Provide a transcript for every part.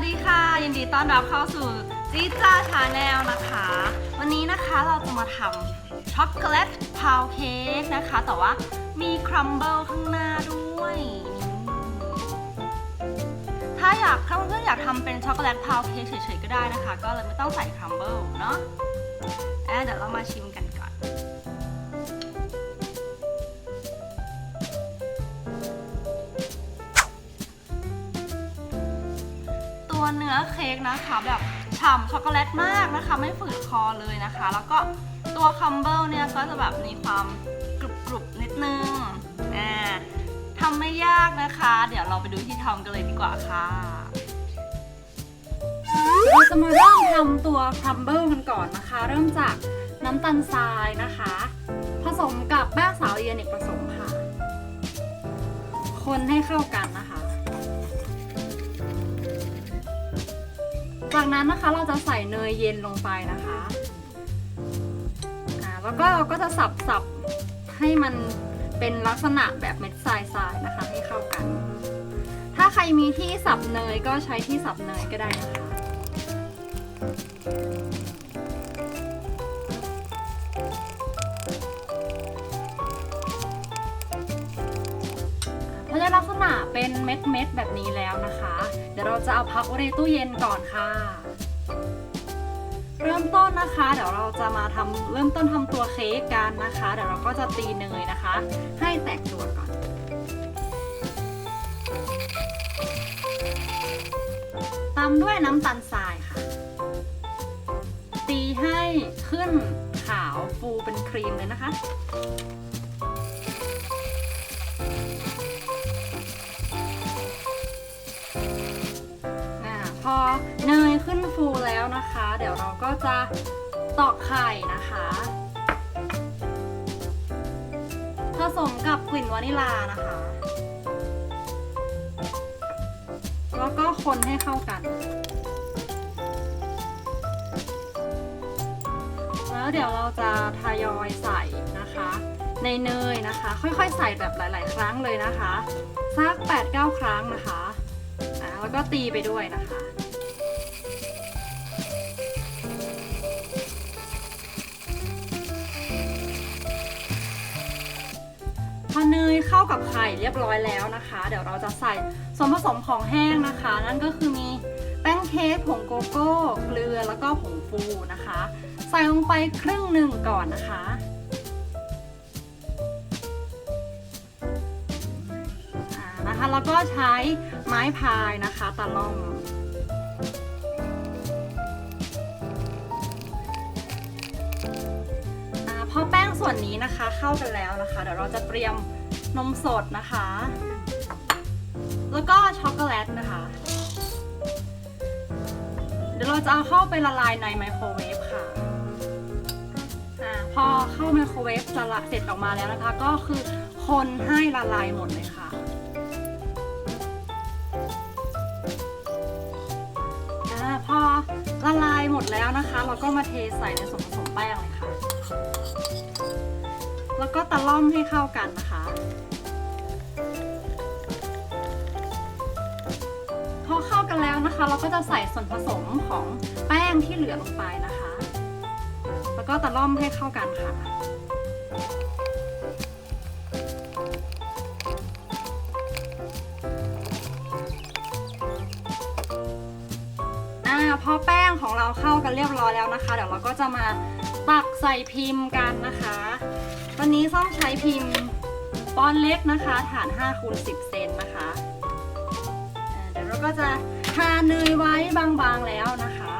วัสดีค่ะ ยินดีต้อนรับเข้าสู่จีจ้าชาแนลนะคะ วันนี้นะคะเราจะมาทำช็อกโกแลตพาวเค้กนะคะ แต่ว่ามีครัมเบิลข้างหน้าด้วย ถ้าอยากถ้าเพื่อนๆอยากทำเป็นช็อกโกแลตพาวเค้กเฉยๆก็ได้นะคะ ก็เลยไม่ต้องใส่ครัมเบิลเนาะอะเดี๋ยวเรามาชิมกันก่อน ตัวเนื้อเค้กนะคะแบบฉ่ำช็อกโกแลตมากนะคะ ไม่ฝืดคอเลยนะคะ แล้วก็ตัวคัมเบิลเนี่ยก็จะแบบมีความกรุบกรุบๆนิดนึงอ่าทำไม่ยากนะคะ เดี๋ยวเราไปดูที่ทำกันเลยดีกว่าค่ะเราจะมาเริ่มทำตัวคัมเบิลกันก่อนนะคะ เริ่มจากน้ำตาลทรายนะคะ ผสมกับแป้งสาลีอเนกประสงค์ค่ะ คนให้เข้ากันนะคะ จากนั้นนะคะเราจะใส่เนยเย็นลงไปนะคะอ่าแล้วก็เราก็จะสับสับให้มันเป็นลักษณะแบบเม็ดทรายทรายนะคะให้เข้ากัน ถ้าใครมีที่สับเนยก็ใช้ที่สับเนยก็ได้นะคะ ลักษณะเป็นเม็ดเม็ดๆแบบนี้แล้วนะคะ เดี๋ยวเราจะเอาพักไว้ในตู้เย็นก่อนค่ะ เริ่มต้นนะคะ เดี๋ยวเราจะมาทำเริ่มต้นทำตัวเค้กกันนะคะ เดี๋ยวเราก็จะตีเนยนะคะ ให้แตกตัวก่อนตามด้วยน้ำตาลทรายค่ะ ตีให้ขึ้นขาวฟูเป็นครีมเลยนะคะ ขึ้นฟูแล้วนะคะ เดี๋ยวเราก็จะตอกไข่นะคะ ผสมกับกลิ่นวานิลานะคะ แล้วก็คนให้เข้ากัน แล้วเดี๋ยวเราจะทยอยใส่นะคะ ในเนยนะคะ ค่อยๆ ใส่แบบหลาย ๆ ครั้งเลยนะคะสัก8-9 ครั้งนะคะอ่าแล้วก็ตีไปด้วยนะคะ พอเนยเข้ากับไข่เรียบร้อยแล้วนะคะ เดี๋ยวเราจะใส่ส่วนผสมของแห้งนะคะ นั่นก็คือมีแป้งเค้กผงโกโก้เกลือแล้วก็ผงฟูนะคะ ใส่ลงไปครึ่งหนึ่งก่อนนะคะนะคะแล้วก็ใช้ไม้พายนะคะตะล่อม ส่วนนี้นะคะเข้ากันแล้วนะคะ เดี๋ยวเราจะเตรียมนมสดนะคะ แล้วก็ช็อกโกแลตนะคะ เดี๋ยวเราจะเอาเข้าไปละลายในไมโครเวฟค่ะอาพอเข้าไมโครเวฟจะละเสร็จออกมาแล้วนะคะ ก็คือคนให้ละลายหมดเลยค่ะพอละลายหมดแล้วนะคะ เราก็มาเทใส่ในส่วนผสมแป้งเลยค่ะ แล้วก็ตะล่อมให้เข้ากันนะคะ พอเข้ากันแล้วนะคะ เราก็จะใส่ส่วนผสมของแป้งที่เหลือลงไปนะคะ แล้วก็ตะล่อมให้เข้ากันค่ะอ่าพอแป้งของเราเข้ากันเรียบร้อยแล้วนะคะ เดี๋ยวเราก็จะมา ตักใส่พิมพ์กันนะคะ วันนี้ส้มใช้พิมพ์ปอนเล็กนะคะ ฐาน5คูณ10 เซนนะคะเดี๋ยวเราก็จะทาเนยไว้บางๆแล้วนะคะ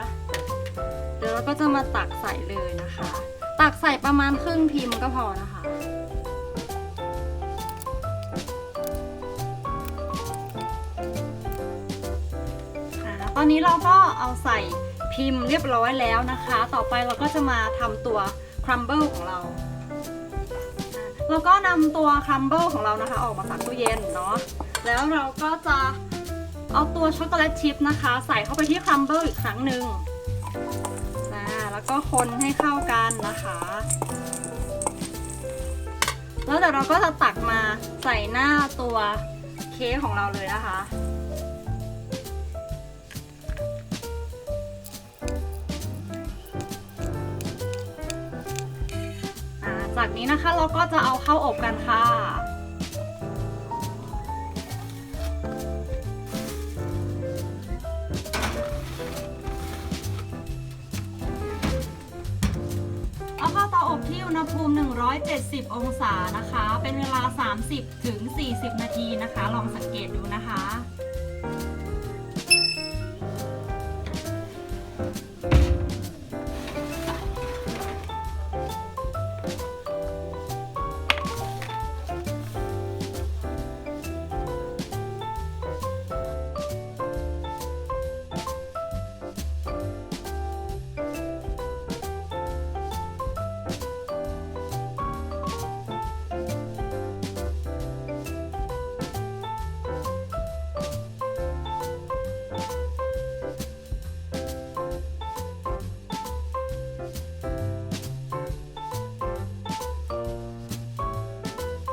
เดี๋ยวเราก็จะมาตักใส่เลยนะคะ ตักใส่ประมาณครึ่งพิมพ์ก็พอนะคะตอนนี้เราก็เอาใส่ พิมพ์เรียบร้อยแล้วนะคะ ต่อไปเราก็จะมาทำตัวครัมเบิลของเรา แล้วก็นำตัวครัมเบิลของเรานะคะ ออกมาจากตู้เย็นเนาะ แล้วเราก็จะเอาตัวช็อกโกแลตชิพนะคะ ใส่เข้าไปที่ครัมเบิลอีกครั้งหนึ่งอ่าแล้วก็คนให้เข้ากันนะคะ แล้วเดี๋ยวเราก็จะตักมาใส่หน้าตัวเค้กของเราเลยนะคะ จากนี้นะคะเราก็จะเอาเข้าอบกันค่ะ เอาเข้าเตาอบที่อุณหภูมิ 170 องศานะคะ เป็นเวลา 30ถึง40 นาทีนะคะ ลองสังเกตดูนะคะ